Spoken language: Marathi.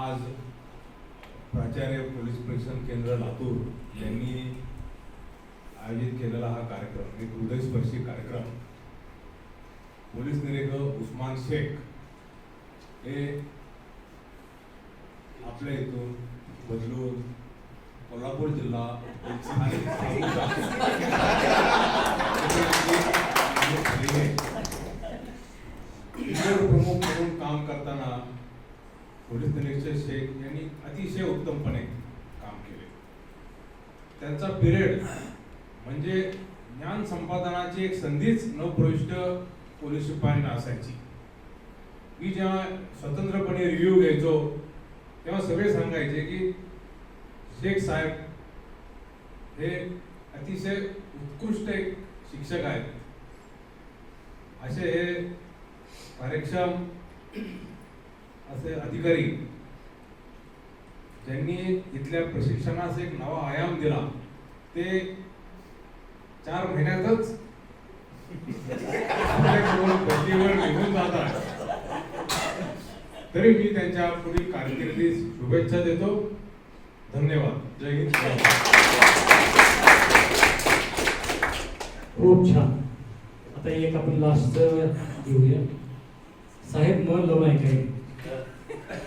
आज प्राचार्य पोलीस प्रशिक्षण केंद्र लातूर यांनी आयोजित केलेला हा कार्यक्रम एक हृदयस्पर्शी कार्यक्रम. पोलीस निरीक्षक उस्मान शेख हे आपल्या इथून बदलून कोल्हापूर जिल्हा पोलीस निरीक्षक शेख यांनी अतिशय उत्तमपणे काम केले. त्यांचा पिरियड म्हणजे ज्ञान संपादनाची एक संधीच नवप्रविष्ट पोलीस शिपायांना असायची. मी जेव्हा स्वतंत्रपणे रिव्ह्यू घ्यायचो तेव्हा सगळे सांगायचे की शेख साहेब हे अतिशय उत्कृष्ट एक शिक्षक आहेत. असे हे कार्यक्षम असे अधिकारी ज्यांनी इथल्या प्रशिक्षणास एक नवा आयाम दिला ते चार महिन्यातच निघून जातात. तरी मी त्यांच्या पुढील कारकिर्दीस शुभेच्छा देतो. धन्यवाद. जय हिंद. खूप छान. आता एक आपण लास्ट घेऊया. साहेब मन लावून ऐकाय